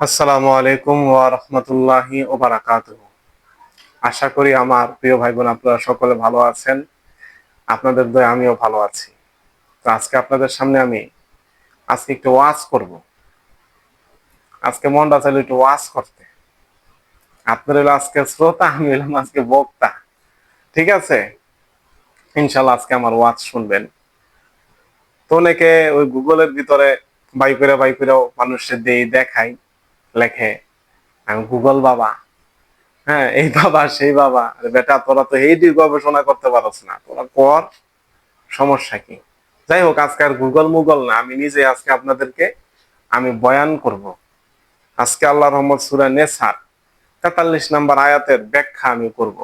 আসসালামু আলাইকুম ওয়া রাহমাতুল্লাহি ওয়া বারাকাতুহু। আশা করি আমার প্রিয় ভাই বোন আপনারা সকলে ভালো আছেন। আপনাদের দয়ে, আমিও ভালো আছি। তো আজকে আপনাদের সামনে আমি আজকে একটু ওয়াজ করব। আজকে মনটা চাইলে একটু ওয়াজ করতে। আপনার হলো আজকে শ্রোতা, আমি হলাম আজকে বক্তা। ঠিক আছে? ইনশাল্লাহ আজকে আমার ওয়াজ শুনবেন। তো অনেকে ওই গুগলের ভিতরে বাই করে মানুষের দিয়ে দেখাই লেখে গুগল বাবা। হ্যাঁ এই বাবা, সেই বাবা। বেটা, তোরা তো এই গবেষণা করতে পারছ না। তোরা কর, সমস্যা কি? যাই হোক, আজকে আর গুগল মুগল না। আমি নিজে আজকে আপনাদেরকে আমি বয়ান করব। আজকে আল্লাহ রহমদ সুরা নেসার তেতাল্লিশ নাম্বার আয়াতের ব্যাখ্যা আমি করব।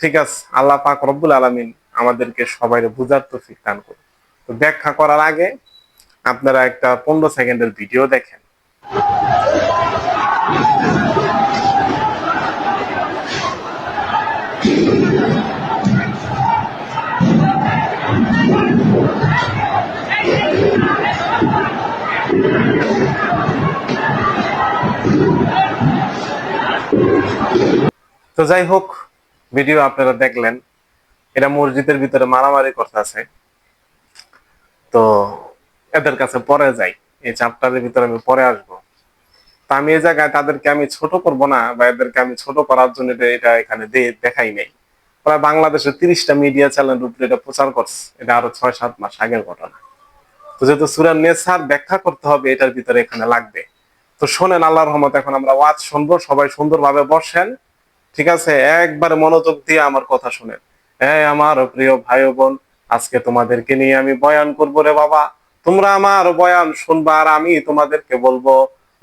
ঠিক আছে? আল্লাহ পাক রব্বুল আলমিন আমাদেরকে সবাই বুঝার তো দান করুন। তো ব্যাখ্যা করার আগে আপনারা একটা পনেরো সেকেন্ডের ভিডিও দেখেন। তো যাই হোক, ভিডিও আপনারা দেখলেন। এটা মসজিদের ভিতরে মারামারি করতেছে তো এদের কাছে পরে যাই। এই চ্যাপ্টারের ভিতরে আমি পরে আসব। আমি এই জায়গায় তাদেরকে আমি ছোট করব না, বা এদেরকে আমি ছোট করার জন্য এটা এখানে দেখাই নাই। প্রায় বাংলাদেশের তিরিশটা মিডিয়া চ্যানেল উপরে এটা প্রচার করছে, এটা আরও ছয় সাত মাস আগের ঘটনা। তো যেহেতু সুরান নেসার ব্যাখ্যা করতে হবে, এটার ভিতরে এখানে লাগবে। তো শোনেন আল্লাহর রহমত এখন আমরা ওয়াজ শুনব, সবাই সুন্দরভাবে বসেন। ঠিক আছে? একবার মনোযোগ দিয়ে আমার কথা শুনেন। হ্যাঁ আমার প্রিয় ভাই বোন, আজকে তোমাদেরকে নিয়ে আমি বয়ান করব রে বাবা। তোমরা আমার বয়ান শুনবা আর আমি তোমাদেরকে বলব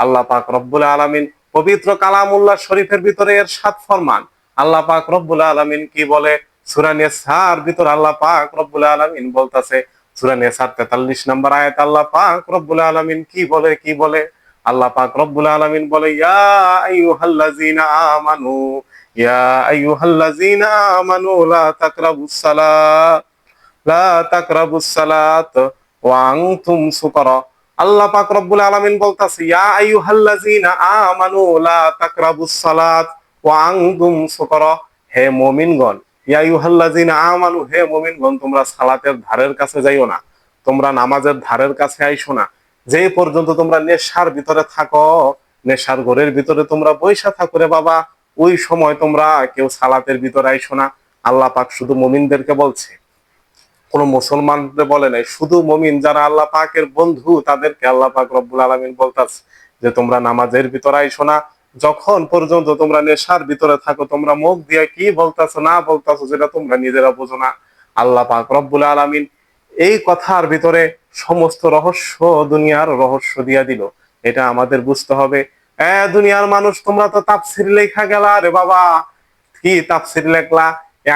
আল্লাহ পাক রব্বুল আলামিন পবিত্র কালামুল্লাহ শরীফের ভিতরে এর সাত ফরমান। আল্লাহ পাক রব্বুল আলামিন কি বলে? সূরা নিসার ভিতর আল্লাহ পাক রব্বুল আলামিন বলতাছে, সূরা 43 নম্বর আয়াত আল্লাহ পাক রব্বুল আলামিন কি বলে? কি বলে? আল্লাহ পাক রব্বুল আলামিন বলে, ইয়া আইয়ুহাল্লাযীনা আমানু, ইয়া আইয়ুহাল্লাযীনা আমানু, লা তাকরাবুস সালাত, লা তাকরাবুস সালাত, ওয়া আনতুম আল্লাহ পাক রব্বুল আলামিন বলতাছে, ইয়া আইয়ুহাল্লাযীনা আমানু লা তাকরাবুস সালাত ওয়া আনতুম সুকারা। হে মুমিনগণ, ইয়া আইয়ুহাল্লাযীনা আমানু, হে মুমিনগণ, তোমরা সালাতের ধারের কাছে যাইও না, তোমরা নামাজের ধারের কাছে আইসো না। যে পর্যন্ত তোমরা নেশার ভিতরে থাকো, নেশার ঘরের ভিতরে তোমরা বৈশা থাকো রে বাবা, ওই সময় তোমরা কেউ সালাতের ভিতরে আইসো না। আল্লাহ পাক শুধু মুমিনদেরকে বলছে কোন মুসলমানদের বলে নাই। শুধু মমিন যারা আল্লাহ পাকের বন্ধু, তাদেরকে আল্লাহ পাক রব্বুল আলমিন বলতাছে যে, তোমরা নামাজের ভিতরে আইসো না। যখন পর্যন্ত তোমরা নেশার ভিতরে থাকো, তোমরা মুখ দিয়ে কি বলতাছো, না বলতাছো যেটা তোমরা নিজেরা বোঝো না। আল্লাহ পাক রব্বুল আলমিন এই কথার ভিতরে সমস্ত রহস্য, দুনিয়ার রহস্য দিয়া দিল। এটা আমাদের বুঝতে হবে। দুনিয়ার মানুষ, তোমরা তো তাপসির লেখা গেলা রে বাবা। কি তাফসির লেখলা?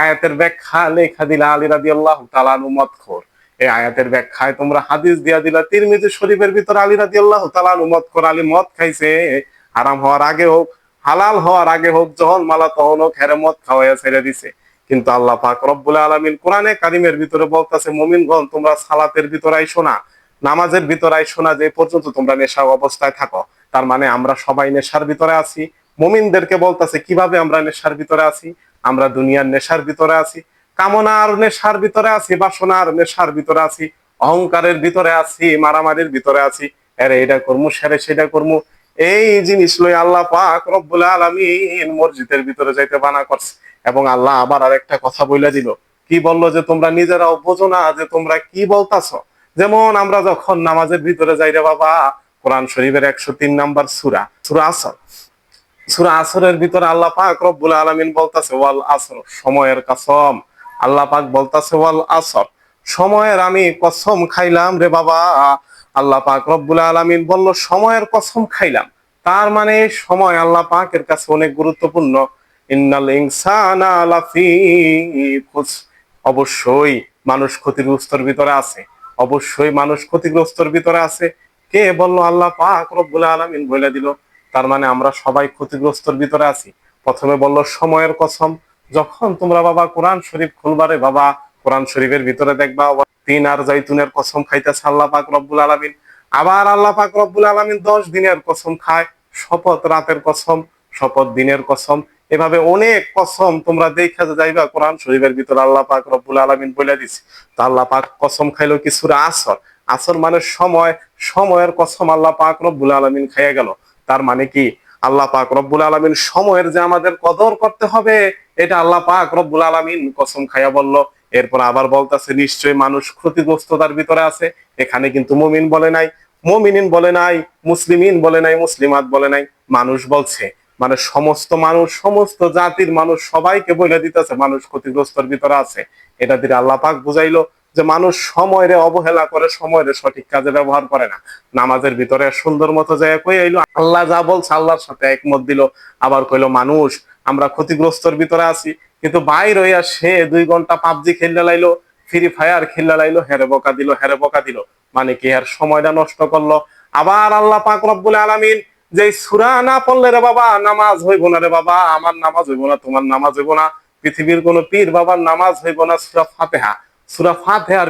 আয়াতের ব্যাখ্যা লেখা দিলা আলী রাদি আল্লাহ তালানু মতখোর এই আয়াতের ব্যাখ্যায় তোমরা হাদিস দিয়া দিলা, তিরমিজি শরীফের ভিতরে আলী রাদি আল্লাহ তালানু মতখোর আলী মদ খাইছে, হারাম হওয়ার আগে হোক, হালাল হওয়ার আগে হোক, যখন মালা তখন হোক, হেরে মদ খাওয়াইয়া ছেড়ে দিছে। কিন্তু আল্লাহ পাক রব্বুল আলমিন কোরআনে কারিমের ভিতরে বলতেছে, মুমিনগণ, তোমরা সালাতের ভিতরে আইসো না, নামাজের ভিতরে আইসো না, যে পর্যন্ত তোমরা নেশা অবস্থায় থাকো। তার মানে আমরা সবাই নেশার ভিতরে আছি। মুমিনদেরকে বলতেছে, কীভাবে আমরা নেশার ভিতরে আছি? আমরা দুনিয়ার নেশার ভিতরে আছি, কামনার নেশার ভিতরে আছি, বাসনার নেশার ভিতরে আছি, অহংকারের ভিতরে আছি, মারামারির ভিতরে আছি। আরে এটা করমু, সেরে সেটা করমু। এই জিনিস লই আল্লাহ পাক রব্বুল আলামিন মসজিদের ভিতরে যাইতে বানা করছে। এবং আল্লাহ আবার আরেকটা কথা বলে দিল, কি বলল যে তোমরা নিজেরাও বোঝো না যে তোমরা কি বলতাছো? যেমন আমরা যখন নামাজের ভিতরে যাই রে বাবা, কোরআন শরীফের একশো তিন নাম্বার সুরা সুরা আসর। সুরা আসরের ভিতরে আল্লাহ পাক রব্বুল আলামিন বলতাছে, ওয়াল আসর সময়ের কসম। আল্লাহ পাক বলতাছে, ওয়াল আসর সময়ের আমি কসম খাইলাম রে বাবা। আল্লাহ পাক রব্বুল আলামিন বলল, সময়ের কসম খাইলাম। তার মানে সময় আল্লাহ পাকের কাছে অনেক গুরুত্বপূর্ণ। ইন্নাল ইনসানা লাফি অবশ্যই মানুষ ক্ষতিগ্রস্তর ভিতরে আছে। অবশ্যই মানুষ ক্ষতিগ্রস্তর ভিতরে আছে। কে বলল, আল্লাহ পাক রব্বুল আলামিন বলে দিল। তার মানে আমরা সবাই ক্ষতিগ্রস্তর ভিতরে আছি। প্রথমে বলল, সময়ের কসম, যখন তোমরা বাবা কোরআন শরীফ খুলবারে বাবা, কোরআন শরীফের ভিতরে দেখবা তিন আর জাইতুনের কসম খাইতেছে আল্লাহ পাক রব্বুল আলামিন। আবার আল্লাহ পাক রব্বুল আলামিন দশ দিনের কসম খায়, শপথ রাতের কসম, শপথ দিনের কসম। এভাবে অনেক কসম তোমরা দেখা যাইবা, কোরআন শরীফের ভিতরে আল্লাহ পাক রব্বুল আলামিন বলে দিছে। তো আল্লাহ পাক কসম খাইলো কি সূরা আসর? আসর মানে সময়, সময়ের কসম আল্লাহ পাক রব্বুল আলামিন খাইয়া গেল। তার মানে কি? আল্লাহ পাক রব্বুল আলামিন সময়ের যে আমাদের কদর করতে হবে, এটা আল্লাহ পাক রব্বুল আলামিন কসম খাইয়া বলল। এরপর আবার বলতাছে, নিশ্চয়ই মানুষ ক্ষতিগ্রস্ততার ভিতরে আছে। এখানে কিন্তু মুমিন বলে নাই, মুমিনিন বলে নাই, মুসলিমিন বলে নাই, মুসলিমাত বলে নাই। মানুষ বলছে মানে সমস্ত মানুষ, সমস্ত জাতির মানুষ সবাইকে বলে দিতেছে, মানুষ ক্ষতিগ্রস্তর ভিতরে আছে। এটা দিয়ে আল্লাহ পাক বুঝাইলো যে মানুষ সময়ের অবহেলা করে, সময়ের সঠিক কাজে ব্যবহার করে না। নামাজের ভিতরে সুন্দর মতো জায়গা কই আইলো, আল্লাহ যা বলছে আল্লাহর সাথে একমত দিল। আবার কইলো, মানুষ, আমরা ক্ষতিগ্রস্তর ভিতরে আছি। কিন্তু বাইর হইয়া সে দুই ঘণ্টা পাবজি খেললে লাইলো ফ্রি ফায়ার খেললে লাইলো হেরে বকা দিল, হেরে বকা দিল। মানে কি আর সময়টা নষ্ট করল? আবার আল্লাহ পাক রব্বুল আলামিন যে সুরা না পড়লে রে বাবা, নামাজ হইব না রে বাবা, আমার নামাজ হইব না, তোমার নামাজ হইব না। পৃথিবীর কোন পীর বাবার নামাজ হইব না সুরা ফাতেহা। সুরা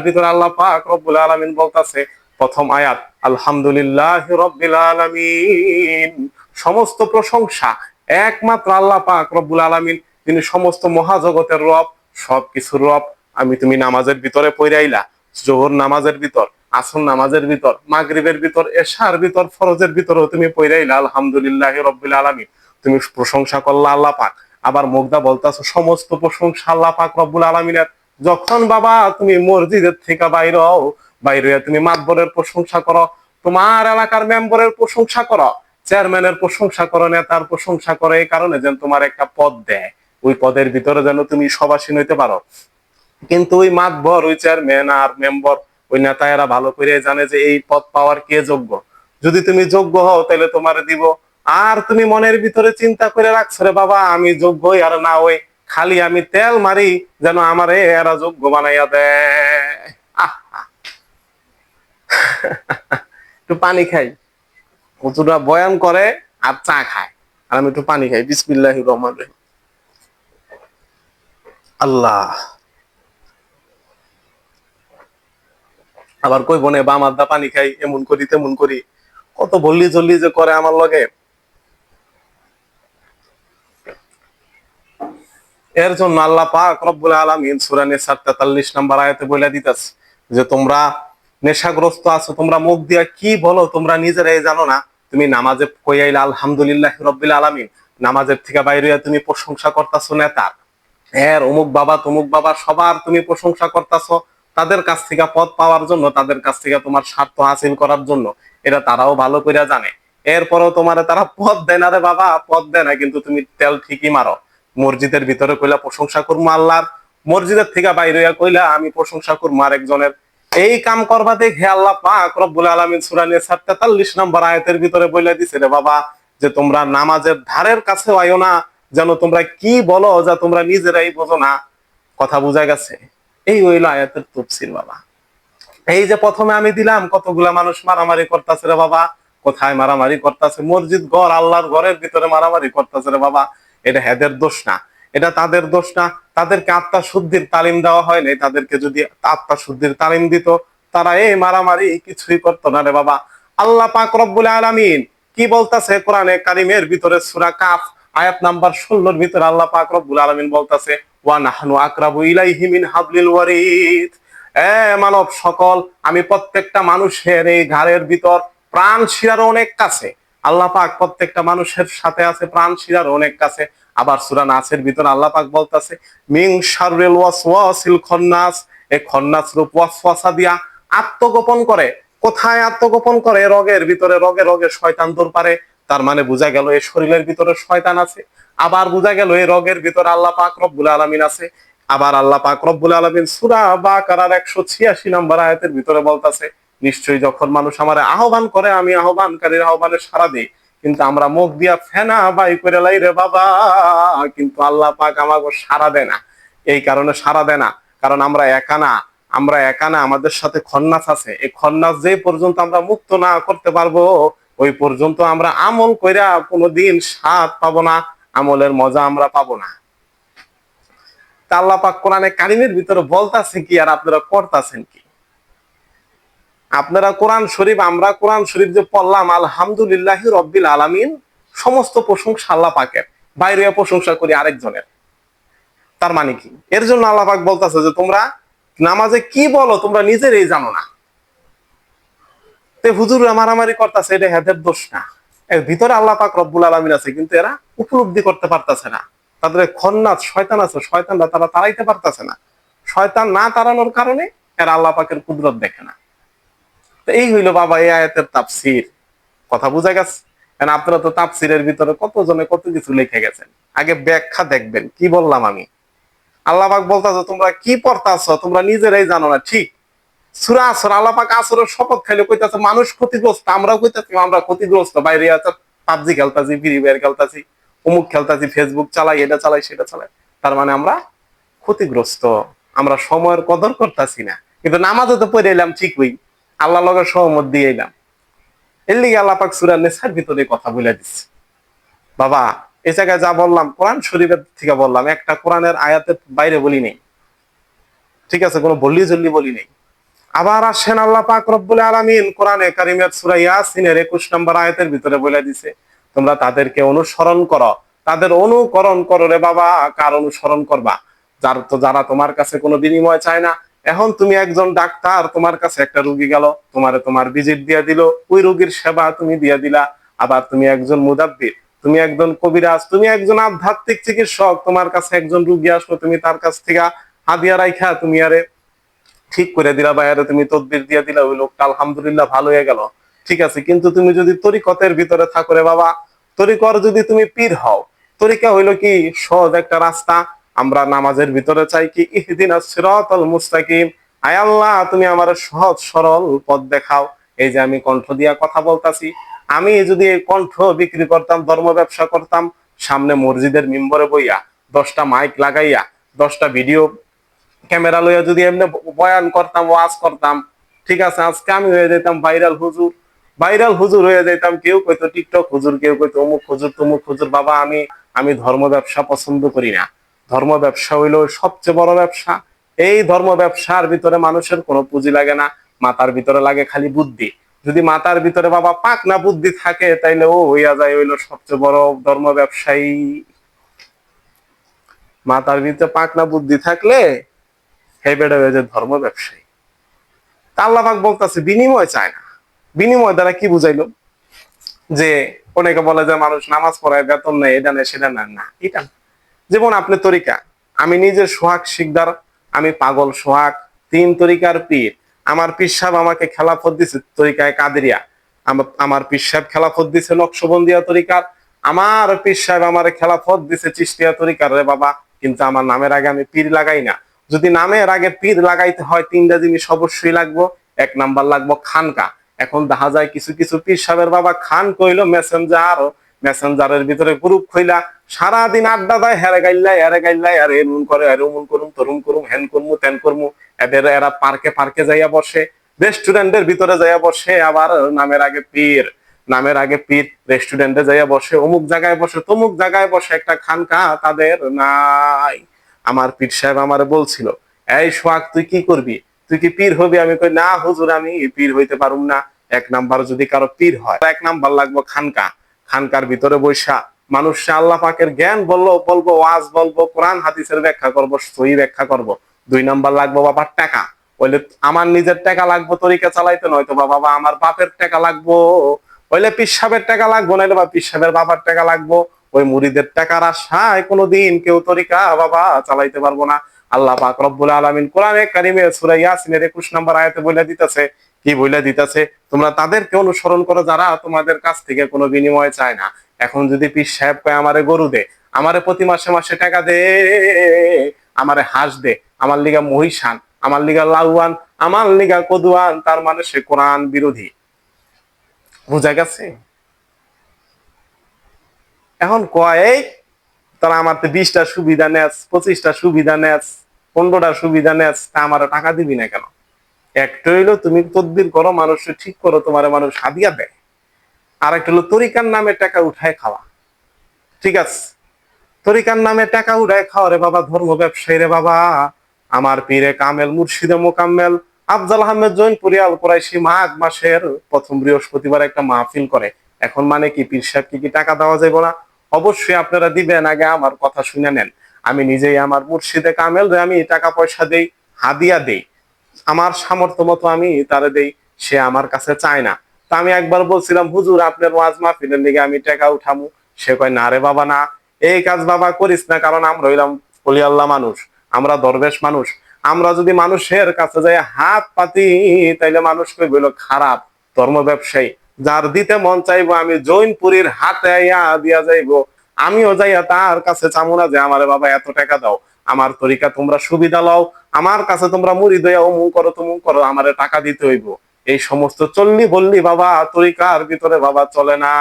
ভিতরে আল্লাহ পাক রব্বুল আলামিন বলতাছে, প্রথম আয়াত রব্বিল আলামিন। সমস্ত প্রশংসা একমাত্র আল্লাহ পাক রব্বুল আলামিন তিনি সমস্ত মহাজগতের রব, সবকিছুর রব। আমি তুমি নামাজের ভিতরে পইরাইলা, জোহর নামাজের ভিতর, আসর নামাজের ভিতর, মাগরিবের ভিতর, এশার ভিতর, ফরজের ভিতরেও তুমি পইরাইলা, আলহামদুলিল্লাহ রব্বিল আলামিন। তুমি প্রশংসা করলা আল্লাহ পাক। আবার মুগ্ধা বলতাছো, সমস্ত প্রশংসা আল্লাহ পাক রব্বুল আলামিনের। যখন বাবা তুমি মসজিদের থেকে বাইর বাইরে তুমি মাতবরের প্রশংসা করো, তোমার এলাকার মেম্বরের প্রশংসা করো, চেয়ারম্যানের প্রশংসা করো, নেতার প্রশংসা করো, এই কারণে যেন তোমার একটা পদ দেয়। ওই পদের ভিতরে যেন তুমি সবাসীন হইতে পারো। কিন্তু ওই মাতবর, ওই চেয়ারম্যান আর মেম্বর, ওই নেতা এরা ভালো করে জানে যে এই পদ পাওয়ার কে যোগ্য। যদি তুমি যোগ্য হও, তাহলে তোমার দিব। আর তুমি মনের ভিতরে চিন্তা করে রাখছো, রে বাবা, আমি যোগ্য হই আর না ওই খালি আমি তেল মারি যেন আমারে এরা যোগ্য বানাইয়া দেয়। একটু পানি খাই। কতটা বয়ান করে আর চা খায়। আর আমি একটু পানি খাই। বিসমিল্লাহ রহমান রহিম। আল্লাহ। আবার কই বনে বাম আদা পানি খাই, এমন করি, তেমন করি। কত বললি জল্লি যে করে আমার লগে। এর জন্য আল্লাহ পাক রব্বুল আলামিন সূরা নিসার 43 নম্বর আয়াতে বলে দিতেছে যে, তোমরা নেশাগ্রস্ত আছো, তোমরা মুখ দিয়া কি বলো, তোমরা নিজেরাই জানো না। তুমি নামাজে কইয়াইলা আলহামদুলিল্লাহ রব্বিল আলামিন। নামাজের থেকে বাইরে তুমি প্রশংসা করতাছো নেতার এর অমুক বাবা, তমুক বাবা, সবার তুমি প্রশংসা করতাছো। তাদের কাছ থেকে পদ পাওয়ার জন্য, তাদের কাছ থেকে তোমার স্বার্থ হাসিল করার জন্য। এটা তারাও ভালো করে জানে। এরপরেও তোমার তারা পদ দেয় না রে বাবা পদ দেয় না, কিন্তু তুমি তেল ঠিকই মারো। মসজিদের ভিতরে কইলা প্রশংসা করব আল্লাহর। মসজিদের থেকে বাইরে কইলা, আমি প্রশংসা করব আরেকজনের। এই কাম করবা দেখে আল্লাহ পাক রব্বুল আলামিন সূরা নিসার 43 নম্বর আয়াতের ভিতরে বলে দিছে, রে বাবা, যে তোমরা নামাজের ধারের কাছে আইও না, যেন তোমরা কি বলো যা তোমরা নিজেরাই বোঝো না। কথা বোঝা গেছে। এই হইল আয়াতের তফসির বাবা। এই যে প্রথমে আমি দিলাম, কতগুলা মানুষ মারামারি করতেছে রে বাবা। কোথায় মারামারি করতেছে? মসজিদ ঘর, আল্লাহর ঘরের ভিতরে মারামারি করতেছে রে বাবা। এটা হেদের দোষ না। এটা তাদের দোষ না। তাদেরকে আত্মা শুদ্ধির তালিম দেওয়া হয় নাই। তাদেরকে যদি আত্মা শুদ্ধির তালিম দিত, তারা এই মারামারি কিছুই করতো না রে বাবা। আল্লাহ পাক রব্বুল আলামিন কি বলতাছে কোরআনে কারিমের ভিতরে সূরা কাফ, আয়াত নাম্বার 16 এর ভিতরে আল্লাহ পাক রব্বুল আলামিন বলতাছে, ওয়া নাহনু আকরাবু ইলাইহি মিন হাবলিল ওয়ারিদ। এ মানব সকল, আমি প্রত্যেকটা মানুষের এই ঘাড়ের ভিতর প্রাণ শিরার অনেক কাছে। আল্লাহ পাক প্রত্যেকটা মানুষের সাথে আছে, প্রাণ শিরার অনেক কাছে। আবার সূরা নাসের ভিতর আল্লাহ পাক বলতাছে, মিং শাররিল ওয়াসওয়াসিল খন্নাস এই খন্নাস রূপ ওয়াসওয়াসা দিয়া আত্মগোপন করে। কোথায় আত্মগোপন করে? রোগের ভিতরে, রোগে রোগে শয়তান দূর পারে। তার মানে বোঝা গেল এই শরীরের ভিতরে শয়তান আছে। আবার বোঝা গেল এই রোগের ভিতরে আল্লাহ পাক রব্বুল আলামিন আছে। আবার আল্লাহ পাক রব্বুল আলামিন সূরা বাকারার 186 নম্বর আয়াতের ভিতরে বলতাছে নিশ্চয়ই যখন মানুষ আমার আহ্বান করে, আমি আহ্বানকারীর আহ্বানে সাড়া দিই। কিন্তু আমরা মুখ দিয়া ফেনা বাই করে লাই রে বাবা, কিন্তু আল্লাহ পাক আমাকে সাড়া দেয় না। এই কারণে সাড়া দেয় না। কারণ আমরা একা না, আমরা একা না, আমাদের সাথে খন্নাস আছে। এই খন্নাস যে পর্যন্ত আমরা মুক্ত না করতে পারব, ওই পর্যন্ত আমরা আমল কইরা কোনোদিন স্বাদ পাবো না, আমলের মজা আমরা পাবো না। তা আল্লাহ পাক কোরআনে কারিমের ভিতরে বলতাছে কি আর আপনারা করতাছেন কি? আপনারা কোরআন শরীফ, আমরা কোরআন শরীফ যে পড়লাম, আলহামদুলিল্লাহ রব্বিল আলামিন, সমস্ত প্রশংসা আল্লাহ পাকের। বাইরে প্রশংসা করি আরেকজনের। তার মানে কি? এর জন্য আল্লাহ পাক বলতেছে যে, তোমরা নামাজে কি বলো, তোমরা নিজেরাই জানো না। তে হুজুররা মারামারি করতেছে, এটা হেদের দোষ না। এর ভিতরে আল্লাহ পাক রব্বুল আলমিন আছে, কিন্তু এরা উপলব্ধি করতে পারতেছে না। তাদের খন্নাত শয়তান আছে, শয়তানরা তারা তাড়াইতে পারতেছে না। শয়তান না তাড়ানোর কারণে এরা আল্লাহ পাকের কুদরত দেখে না। এই হইল বাবা এই আয়াতের তাফসির। কথা বুঝা গেছে? আপনারা তো তাফসিরের ভিতরে কত জনে কত কিছু লিখে গেছেন? আগে ব্যাখ্যা দেখবেন, কি বললাম আমি? আল্লাহ পাক বলতেছে, তোমরা কি পড়তাছ? তোমরা নিজেরাই জানো না। ঠিক। সুরা আসর, আল্লাহ পাক আসরের শপথ খাইলে, কইতাছে, মানুষ ক্ষতিগ্রস্ত, আমরাও কইতাছি, আমরা ক্ষতিগ্রস্ত, বাইরে আছে, পাবজি খেলতাছি ফ্রি ফায়ার খেলতাছি, অমুক খেলতাছি, ফেসবুক চালাই, এটা চালাই, সেটা চালাই। তার মানে আমরা ক্ষতিগ্রস্ত, আমরা সময়ের কদর করতেছি না। কিন্তু নামাজে তো পড়ে এলাম ঠিকই আল্লাহ লগের সহমত দিয়ে এলাম এর লিগে আল্লাহ পাক সুরা নেশার ভিতরে কথা বলে দিচ্ছে বাবা এই জায়গায় যা বললাম, কোরআন শরীফের থেকে বললাম, একটা কোরআনের আয়াতের বাইরে বলি নেই। ঠিক আছে, কোনো বললি জল্লি বলি নেই। আবার আসেন আল্লাহ পাক রব্বুল আলামিন কোরআনে কারিমের সূরা ইয়াসিনের 21 নম্বর আয়াতের ভিতরে বলে দিছে, তোমরা তাদেরকে অনুসরণ করো। তাদের অনুকরণ করো রে বাবা, কার অনুসরণ করবা? যার তো যারা তোমার কাছে কোনো বিনিময় চায় না এখন তুমি একজন ডাক্তার, তোমার কাছে একটা রুগী গেল, তোমারে তোমার ভিজিট দিয়া দিল, ওই রোগীর সেবা তুমি দিয়া দিলা। আবার তুমি একজন মুদাব্বির, তুমি একজন কবিরাজ, তুমি একজন আধ্যাত্মিক চিকিৎসক, তোমার কাছে একজন রুগী আসলো, তুমি তার কাছ থেকে হাদিয়া রাইখা তুমি আরে ঠিক করে দিলা বা আরে তুমি তদবির দিয়া দিলা, ওই লোকটা আলহামদুলিল্লাহ ভালো হয়ে গেল। ঠিক আছে, কিন্তু তুমি যদি তরিকতের ভিতরে থাকো রে বাবা, তরিকর যদি তুমি পীর হও, তরিকা হইল কি, সহজ একটা রাস্তা আমরা নামাজের ভিতরে চাই কি? ইহদিনা মুস্তাকিম। আয় আল্লাহ, তুমি আমার সহজ সরল পথ দেখাও। এই যে আমি কণ্ঠ দিয়া কথা বলতাছি। আমি যদি এই কণ্ঠ বিক্রি করতাম, ধর্ম ব্যবসা করতাম, সামনে মসজিদের মিম্বরে বইয়া, দশটা মাইক লাগাইয়া, দশটা ভিডিও ক্যামেরা লইয়া যদি এমনি বয়ান করতাম, ওয়াজ করতাম, ঠিক আছে, আজকে আমি হয়ে যেতাম ভাইরাল হুজুর। ভাইরাল হুজুর হয়ে যেতাম কেউ কইতো টিকটক হুজুর, কেউ কইতো অমুক হুজুর, তমুক হুজুর, বাবা, আমি আমি ধর্ম ব্যবসা পছন্দ করি না। ধর্ম ব্যবসা হইল সবচেয়ে বড় ব্যবসা। এই ধর্ম ব্যবসার ভিতরে মানুষের কোনো পুঁজি লাগে না মাথার ভিতরে লাগে খালি বুদ্ধি। যদি মাথার ভিতরে বাবা পাক না বুদ্ধি থাকে, তাইলে ও হইয়া যায় হইল সবচেয়ে বড় ধর্ম ব্যবসায়ী। মাথার ভিতরে পাক না বুদ্ধি থাকলে, হে বেড়ে হয়ে যায় ধর্ম ব্যবসায়ী। তা আল্লাহ পাক বলতেছে, বিনিময় চায় না। বিনিময় দ্বারা কি বুঝাইলো? যে অনেকে বলে যে, মানুষ নামাজ পড়ায় বেতন নেই এটা নেই সেটা না না। এটা না। যেমন আপনি তরিকা, আমি নিজে সোহাগ শিকদার, আমি পাগল সোহাগ, তিন তরিকার পীর। আমার পীর সাহেব আমাকে খেলাফত দিছে তরিকায় কাদেরিয়া। আমার- আমার পীর সাহেব খেলাফত দিছে নকশবন্দিয়া তরিকার। আমার পীর সাহেব আমার খেলাফত দিছে চিস্তিয়া তরিকার। রে বাবা, কিন্তু আমার নামের আগে আমি পীর লাগাই না। যদি নামের আগে পীর লাগাইতে হয়, তিনটা জিনিস অবশ্যই লাগবো। এক নাম্বার লাগবো খানকা। এখন দেখা যায় কিছু কিছু পীর সাহেবের বাবা খান কইলো মেসেঞ্জার মেসেঞ্জারের ভিতরে গ্রুপ খইলা। সারাদিন আড্ডা দেয় হেরে গাইল্লাই হেরে গাইল্লাই, আর এমন করে, আর অমন করুম, তরুম করুম, হেন করমু, তেন করমু। এদের এরা পার্কে পার্কে যাইয়া বসে, রেস্টুরেন্টের ভিতরে যাইয়া বসে, আবার নামের আগে পীর, নামের আগে পীর রেস্টুরেন্টে যাইয়া বসে, অমুক জায়গায় বসে, তমুক জায়গায় বসে একটা খানকা তাদের নাই। আমার পীর সাহেব আমার বলছিল, এই সোহাগ, তুই কি করবি? তুই কি পীর হবি? আমি কই, না হুজুর, আমি পীর হইতে পারুম না। এক নাম্বার যদি কারও পীর হয়, এক নাম্বার লাগবো খানকা। খানকার ভিতরে বৈশা মানুষ আল্লাহ পাকের জ্ঞান বলব বলব, ওয়াজ বলব, কোরআন হাদিসের ব্যাখ্যা করব, সহি ব্যাখ্যা করব। দুই নাম্বার লাগবো বাবার টাকা। বলে আমার নিজের টাকা লাগবো, তরিকা চালাইতে নয়তো বা বাবা আমার বাপের টাকা লাগবো। বলে পিসাবের টাকা লাগবো নাইলে বা পিসাবের বাবার টাকা লাগবো। ওই মুড়িদের টাকার আশায় কোনোদিন কেউ তরিকা বাবা চালাইতে পারব না। আল্লাহ পাক রব্বুল আলামিন কোরআনে কারিমে সূরা ইয়াসিনের 21 নম্বর আয়াতে বলে দিতেছে। কি বলে দিতেছে? তোমরা তাদেরকে অনুসরণ করো, যারা তোমাদের কাছ থেকে কোনো বিনিময় চায় না। এখন যদি পীর সাহেব কয়, আমারে গরু দে, আমারে প্রতি মাসে মাসে টাকা দে, আমারে হাঁস দে, আমার লিগা মহিষান, আমার লিগা লাউয়ান, আমার লিগা কদুয়ান, তার মানে সে কোরআন বিরোধী। বুঝা গেছে? এখন কয় তারা আমার তো বিশটা সুবিধা নেস, পঁচিশটা সুবিধা নেস, পনেরোটা সুবিধা নেস, তা আমার টাকা দিবি না কেন? একটা হইল, তুমি তদবির করো মানুষ ঠিক করো, তোমার মানুষ হাদিয়া দেয়। আর একটা হলো তরিকার নামে টাকা উঠায় খাওয়া। ঠিক আছে? তরিকার নামে টাকা উঠায় খাওয়া রে বাবা, ধর্ম ব্যবসায়ী রে বাবা। আমার পীরে কামেল, মুর্শিদে মোকাম্মেল। আফজাল আহমেদ জৈনপুরি আল কোরাইশি মাঘ মাসের প্রথম বৃহস্পতিবার একটা মাহফিল করে। এখন মানে কি, পীর সাহেবকে কি টাকা দেওয়া যাবে না? অবশ্যই আপনারা দিবেন, আগে আমার কথা শুনে নেন। আমি নিজেই আমার মুর্শিদে কামেল রে, আমি টাকা পয়সা দেই, হাদিয়া দেই। আমার সামর্থ্য মতো আমি তারে দেই, সে আমার কাছে চায় না। তা আমি একবার বলছিলাম, হুজুর, আপনার ওয়াজ মাহফিলের লিগে আমি টাকা উঠামু। সে কয়, না রে বাবা, না। এই কাজ বাবা করিস না, কারণ আমরা হইলাম আল্লাহ মানুষ, আমরা দরবেশ মানুষ। আমরা যদি মানুষের কাছে যাই হাত পাতি, তাইলে মানুষ কইব হইল খারাপ, ধর্ম ব্যবসায়ী। যার দিতে মন চাইব, আমি জৈনপুরীর হাতে আইয়া দিয়া যাইবো। আমিও যাইয়া তার কাছে চামু না যে, আমারে বাবা, এত টাকা দাও। আমার তরিকা তোমরা সুবিধা লও। আমার কাছে তোমরা মুড়ি দইয়া অমুক করো, তুমুক করো, আমারে টাকা দিতে হইব। এই সমস্ত চল্লি বললি বাবা তরিকার ভিতরে বাবা চলে না?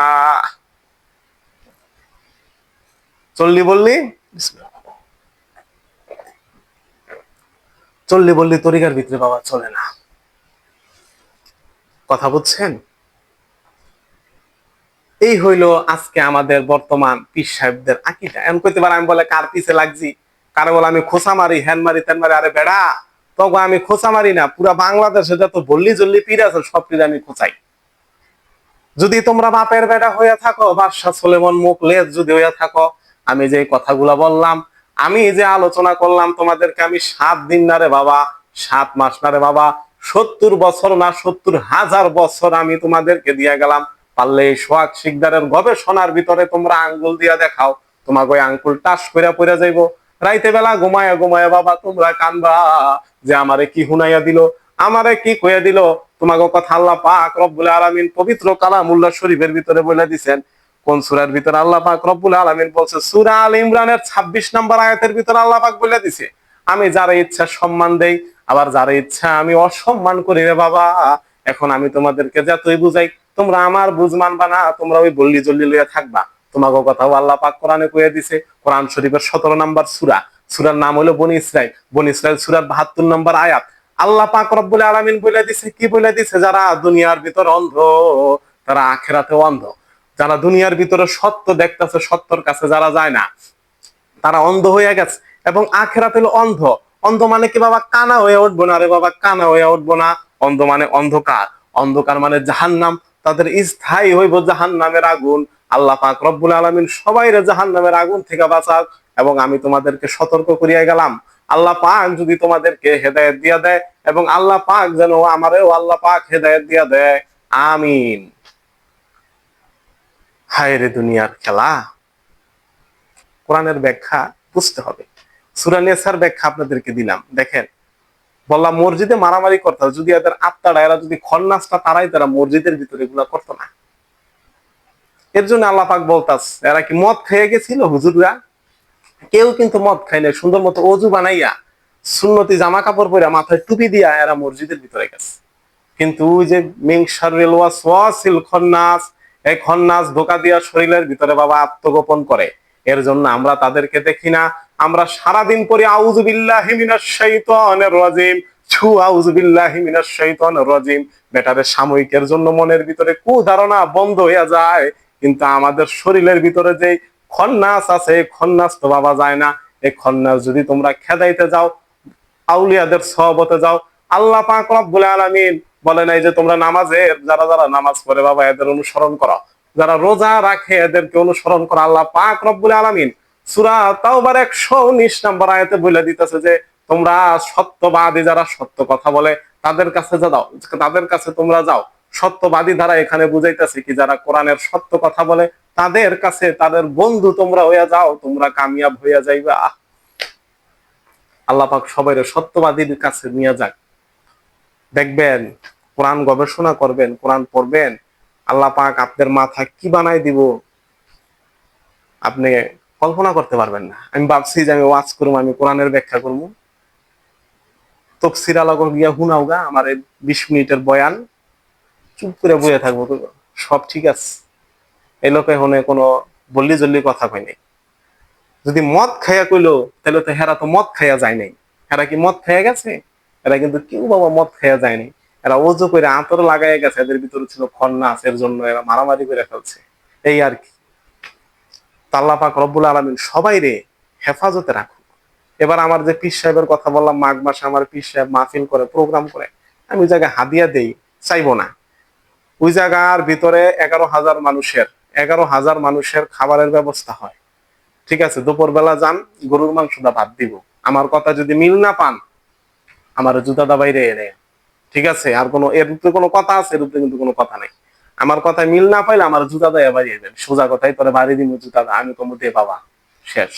চল্লি বললি? চল্লি বললি তরিকার ভিতরে বাবা চলে না? কথা বুঝছেন? এই হইল আজকে আমাদের বর্তমান পীর সাহেবদের আকিটা। এমন কইতে পারে আমি বলে কার পিছে লাগছি? কারে বলে আমি খোসা মারি, হ্যান মারি তেন মারি, আরে বেড়া। তখন আমি খোঁচা মারি না, পুরা বাংলাদেশে যত বললি জল্লি পীর আছে, সব পীর আমি খোঁচাই। যদি তোমরা বাপের বেটা হইয়া থাকো বাদশাহ সোলেমন মুখ লেজ যদি হইয়া থাকো, আমি যে কথাগুলা বললাম, আমি যে আলোচনা করলাম, তোমাদেরকে আমি সাত দিন না রে বাবা, সাত মাস না রে বাবা, সত্তর বছর না, সত্তর হাজার বছর আমি তোমাদেরকে দিয়ে গেলাম। পারলে এই সোহাগ শিকদারের গবেষণার ভিতরে তোমরা আঙ্গুল দিয়া দেখাও, তোমাকে ওই আঙ্গুল টাস করে পড়ে যাইবো। রাইতে বেলা ঘুমায়া ঘুমায়া বাবা, তোমরা কানবা যে আমারে কি হুনাইয়া দিল? আমারে কি কইয়া দিল? তোমাকে কথা আল্লাহ পাক রব্বুল আলামিন পবিত্র কালামুল্লাহ শরীফের ভিতরে বলে দিছেন। কোন সূরার ভিতরে আল্লাহ পাক রব্বুল আলামিন বলছে, সূরা আল ইমরানের 26 নম্বর আয়াতের ভিতরে আল্লাহ পাক বলে দিছে, আমি যারা ইচ্ছা সম্মান দেই, আবার যারা ইচ্ছা আমি অসম্মান করি রে বাবা, এখন আমি তোমাদেরকে যতই বুঝাই, তোমরা আমার বুঝ মানবা না তোমরা ওই বললি জল্লি লইয়া থাকবা। তোমাকে কথাও আল্লাহ পাক কোরআনে কয়ে দিছে। কোরআন শরীফের সতেরো নম্বর সুরা। সুরার নাম হলো বনি ইসরাইল। বনি ইসরাইল সুরার বাহাত্তর নম্বর আয়াত। আল্লাহ পাক রব্বুল আলামিন বলে দিছে। কি বলে দিছে? যারা দুনিয়ার ভিতর অন্ধ, তারা আখেরাতে অন্ধ। যারা দুনিয়ার ভিতরে সত্য দেখতেছে, সত্যর কাছে যারা যায় না, তারা অন্ধ হয়ে গেছে। এবং আখেরাতে অন্ধ। অন্ধ মানে কি বাবা? কানা হয়ে উঠবো না রে বাবা, কানা হয়ে উঠবো না। অন্ধ মানে অন্ধকার। অন্ধকার মানে জাহান্নাম। তাদের স্থায়ী হইব জাহান্নামের আগুন। আল্লাহ পাক রব্বুল আলমিন সবাই জাহান্নামের আগুন থেকে বাঁচাক এবং আমি তোমাদেরকে সতর্ক করিয়া গেলাম। আল্লাহ পাক যদি তোমাদেরকে হেদায়ত দিয়া দেয় এবং আল্লাহ পাক যেন আমারেও আল্লাহ পাক হেদায়ত দিয়া দেয়। আমিন। হায় রে দুনিয়ার খেলা। কোরআনের ব্যাখ্যা বুঝতে হবে। সুরানিয়াসার ব্যাখ্যা আপনাদেরকে দিলাম। দেখেন, বললাম, মসজিদে মারামারি করতো যদি এদের আত্মারা, এরা যদি খন্নাসটা তারাই তারা মসজিদের ভিতরে এগুলা করতো না। এর জন্য আল্লাহ পাক বলতাস, এরা কি মদ খেয়ে গেছিল হুজুররা? কেউ কিন্তু মদ না সুন্দর মতো অজু বানাইয়া সুন্নতি জামা কাপড় পরে মাথায় টুপি দিয়া এরা মসজিদের ভিতরে গেছে। কিন্তু ওই যে মিংসার রেলওয়া সোয়াসিল খন্নাস, এই খন্নাস ধোকা দিয়া শরীরের ভিতরে বাবা আত্মগোপন করে। এর জন্য আমরা তাদেরকে দেখি না, আমরা সারাদিন পরে আউজুবিল্লাহ মিনাশ শাইতানির রাজিম ছু আউজুবিল্লাহ মিনাশ শাইতানির রাজিম বেটারে সাময়িকের জন্য মনের ভিতরে কু ধারণা বন্ধ হয়ে যায় কিন্তু আমাদের শরীরের ভিতরে যে খন্নাস আছে, এই খন্নাস তো বাবা যায় না। এই খন্নাস যদি তোমরা খেদাইতে যাও, আউলিয়াদের সহবতে যাও, আল্লাহ পাক রব্বুল আলামিন বলে নাই যে তোমরা নামাজে, যারা যারা নামাজ পড়ে বাবা, এদের অনুসরণ করো। যারা রোজা রাখে, এদেরকে অনুসরণ করো। আল্লাহ পাক রব্বুল আলামিন সূরা তাওবার 119 নম্বর আয়াতে বলে দিতেছে যে, তোমরা সত্যবাদী যারা সত্য কথা বলে, তাদের কাছে যাও, তাদের কাছে তোমরা যাও। সত্যবাদী দ্বারা এখানে বুঝাইতেছে কি, যারা কোরআনের সত্য কথা বলে, তাদের কাছে তাদের বন্ধু তোমরা হইয়া যাও, তোমরা কামিয়াব হইয়া যাইবা। আল্লাহ পাক সবাই সত্যবাদীর কাছে নিয়ে যাক। দেখবেন, কোরআন গবেষণা করবেন, কোরআন পড়বেন, আল্লাহ পাক আপনার মাথা কি বানাই দিব, আপনি কল্পনা করতে পারবেন না। আমি ভাবছি যে আমি ওয়াজ করব আমি কোরআনের ব্যাখ্যা করব তফসির আলাগর গিয়া হুনাও গা, আমার বিশ মিনিটের বয়ান। চুপ করে বয়ে থাকব সব ঠিক আছে। এই লোকে হনে কোনো বললি জল্লি কথা কই নাই। যদি মদ খাইয়া কইলো, তাহলে তো হেরা তো মদ খাইয়া যায় নাই। হেরা কি মদ খাইয়া গেছে? এরা কিন্তু কেউ বাবা মদ খাইয়া যায়নি এরা ওজু করে আতর লাগাইয়া গেছে, এদের ভিতরে ছিল খন্নাস এর জন্য এরা মারামারি করে ফেলছে। এই আর কি। তাল্লা পাক রব্বুল আলমিন সবাই রে হেফাজতে রাখুক। এবার আমার যে পীর সাহেবের কথা বললাম, মাঘ মাসে আমার পীর সাহেব মাহফিল করে, প্রোগ্রাম করে, আমি জায়গায় হাদিয়া দেই, চাইব না। ওই জায়গার ভিতরে এগারো হাজার মানুষের, এগারো হাজার মানুষের খাবারের ব্যবস্থা হয়। ঠিক আছে দুপুর বেলা যান, গরুর মাংসটা ভাত দিব। আমার কথা যদি মিল না পান, আমার জুতাটা বাইরে এনে। ঠিক আছে, আর কোনো, এর উপরে কোনো কথা আছে, এর কিন্তু কোনো কথা নাই। আমার কথায় মিল না পাইলে আমার জুতা দেয় বাড়িয়ে দেন। সোজা কথাই তোরে বাড়ি দিব জুতা দা, আমি কমু দে বাবা। শেষ।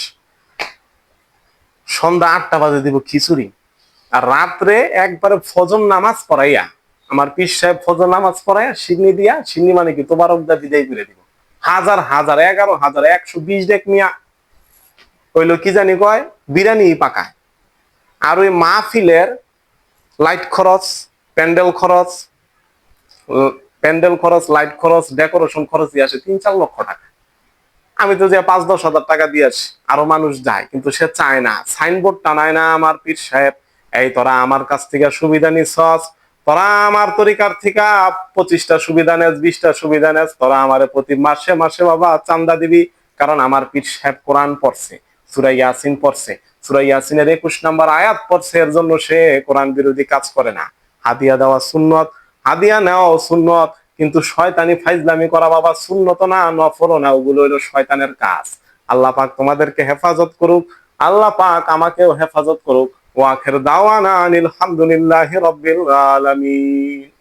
সন্ধ্যা আটটা বাজে দিব খিচুড়ি। আর রাত্রে একবারে ফজর নামাজ পড়াইয়া আমার পীর সাহেব ফজর নামাজ পড়াইয়া সিন্নি দিয়া, সিন্নি মানে কি তোমার দা বিদায় করে দিব। হাজার হাজার, এগারো হাজার, একশো বিশ ডেক মিয়া। হইল কি জানি কয়? বিরিয়ানি পাকায়। আর ওই মাহফিলের লাইট খরচ, প্যান্ডেল খরচ প্যান্ডেল খরচ লাইট খরচ ডেকোরেশন খরচ দিয়ে আসে তিন, চার লক্ষ টাকা। আমি তো যে পাঁচ, দশ হাজার টাকা দিয়ে আসি, আরও মানুষ যায়, কিন্তু সে চায় না। সাইনবোর্ড টানায় না আমার পীর সাহেব। এই তোরা আমার কাছ থেকে সুবিধা নিছস তোরা আমার তরিকার থেকে পঁচিশটা সুবিধা নেস, বিশটা সুবিধা নেস, তোরা আমার প্রতি মাসে মাসে বাবা চান্দা দিবি, কারণ আমার পীর সাহেব কোরআন পড়ছে সুরাই ইয়াসিন পড়ছে। সুরাই ইয়াসিনের একুশ নাম্বার আয়াত পড়ছে, এর জন্য সে কোরআন বিরোধী কাজ করে না। হাদিয়া দেওয়া সুন্নত, হাদিয়া নেওয়াও সুন্নত, কিন্তু শয়তানি ফাইজলামি করা বাবা সুন্নত না নফরও না, ওগুলো হলো শয়তানের কাজ। আল্লাহ পাক তোমাদেরকে হেফাজত করুক, আল্লাহ পাক আমাকেও হেফাজত করুক। ওয়াখের দাওয়ানা আনিল হামদুলিল্লাহ রাব্বিল আলামিন।